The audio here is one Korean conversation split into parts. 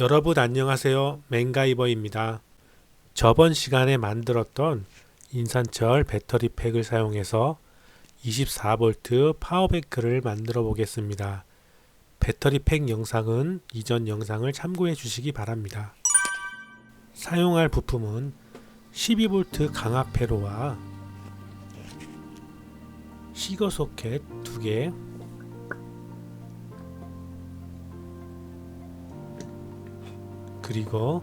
여러분 안녕하세요. 맹가이버입니다. 저번 시간에 만들었던 인산철 배터리 팩을 사용해서 24V 파워뱅크를 만들어 보겠습니다. 배터리 팩 영상은 이전 영상을 참고해 주시기 바랍니다. 사용할 부품은 12V 강압 회로와 시거 소켓 2개, 그리고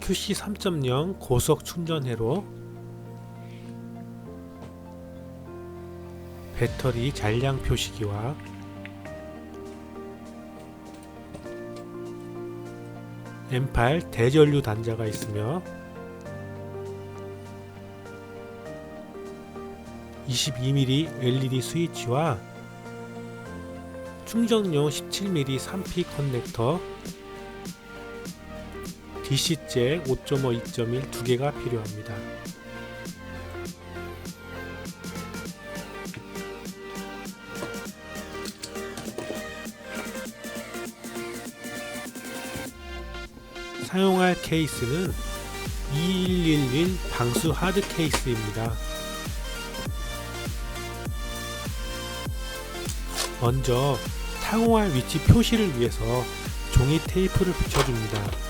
QC 3.0 고속 충전회로 배터리 잔량 표시기와 M8 대전류 단자가 있으며 22mm LED 스위치와 충전용 17mm 3P 커넥터 DC잭 5.5, 2.1 두 개가 필요합니다. 사용할 케이스는 2111 방수 하드 케이스입니다. 먼저 타공할 위치 표시를 위해서 종이 테이프를 붙여줍니다.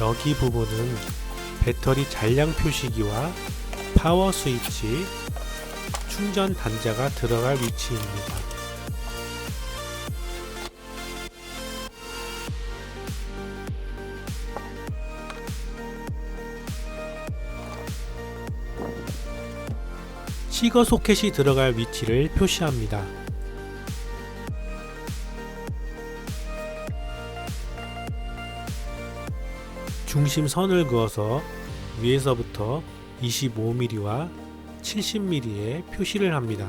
여기 부분은 배터리 잔량 표시기와 파워 스위치, 충전 단자가 들어갈 위치입니다. 시거 소켓이 들어갈 위치를 표시합니다. 중심선을 그어서 위에서부터 25mm와 70mm의 표시를 합니다.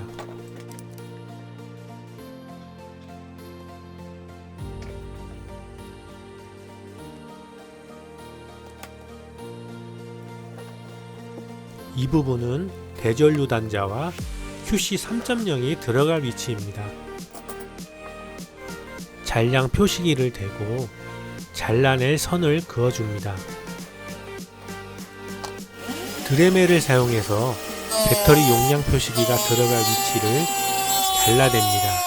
이 부분은 대전류 단자와 QC 3.0이 들어갈 위치입니다. 잔량 표시기를 대고 잘라낼 선을 그어줍니다. 드레멜을 사용해서 배터리 용량 표시기가 들어갈 위치를 잘라냅니다.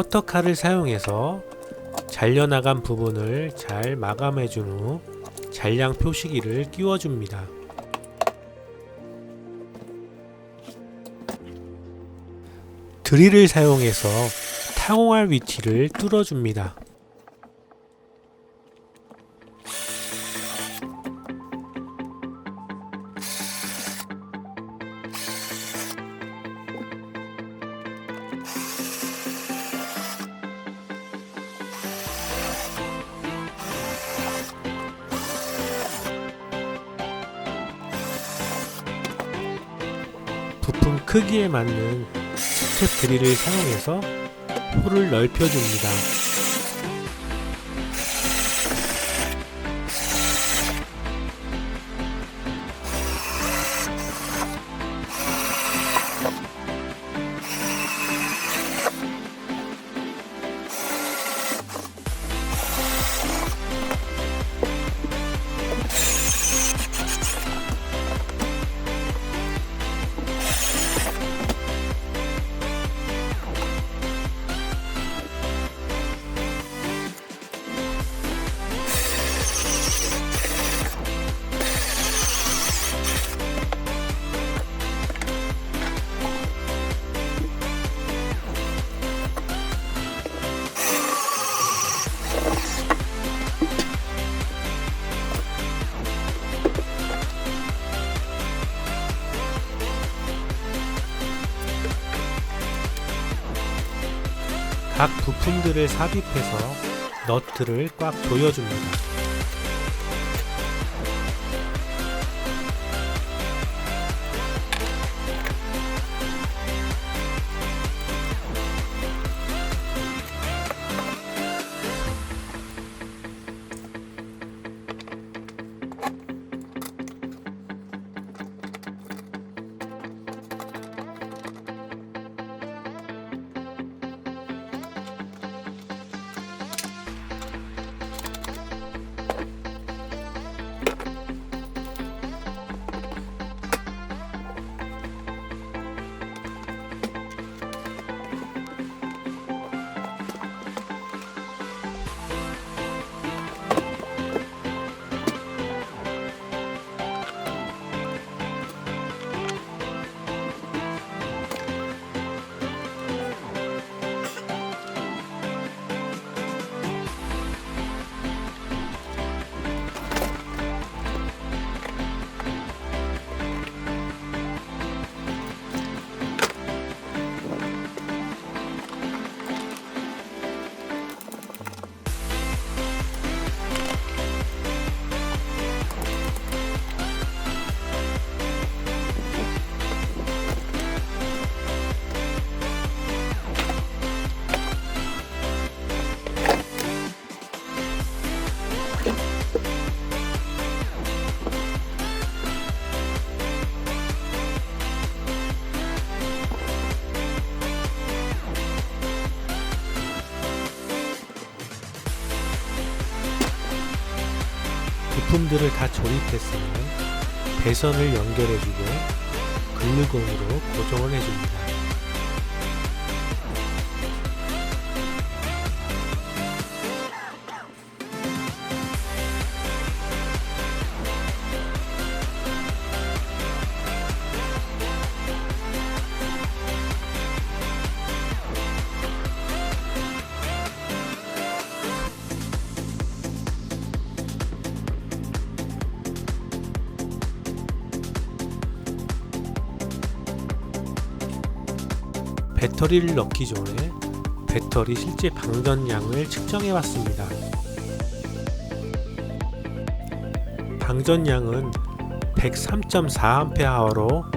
커터칼을 사용해서 잘려나간 부분을 잘 마감해 준 후 잔량 표시기를 끼워줍니다. 드릴을 사용해서 타공할 위치를 뚫어줍니다. 부품 크기에 맞는 스텝 드릴을 사용해서 홀을 넓혀줍니다. 부품들을 삽입해서 너트를 꽉 조여줍니다. 부품들을 다 조립했으면 배선을 연결해주고 글루건으로 고정을 해줍니다. 배터리를 넣기 전에 배터리 실제 방전량을 측정해 봤습니다. 방전량은 103.4A로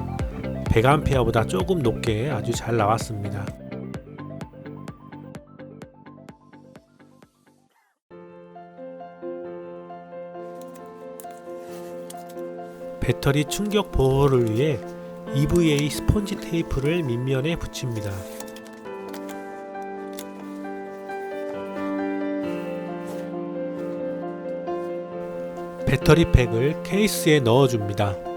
100A보다 조금 높게 아주 잘 나왔습니다. 배터리 충격 보호를 위해 EVA 스폰지 테이프를 밑면에 붙입니다. 배터리 팩을 케이스에 넣어줍니다.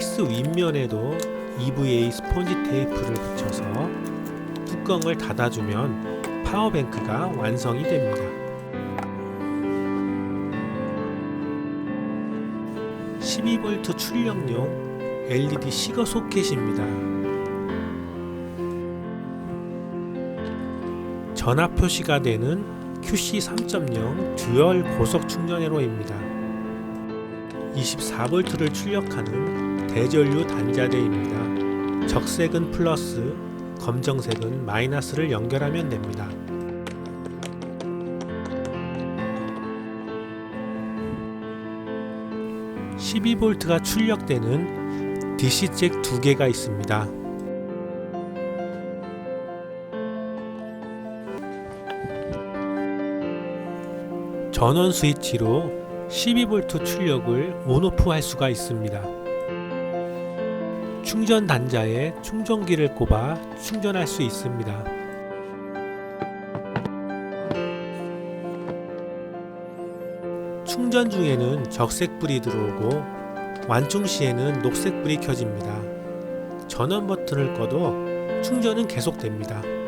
케이스 윗면에도 EVA 스폰지 테이프를 붙여서 뚜껑을 닫아주면 파워뱅크가 완성이 됩니다. 12V 출력용 LED 시거 소켓입니다. 전압 표시가 되는 QC 3.0 듀얼 고속 충전회로입니다. 24V를 출력하는 대전류 단자대입니다. 적색은 플러스, 검정색은 마이너스를 연결하면 됩니다. (12V가) 출력되는 DC 잭 두 개가 있습니다. 전원 스위치로 12V 출력을 온오프 할 수가 있습니다. 충전 단자에 충전기를 꼽아 충전할 수 있습니다. 충전 중에는 적색불이 들어오고 완충 시에는 녹색불이 켜집니다. 전원 버튼을 꺼도 충전은 계속됩니다.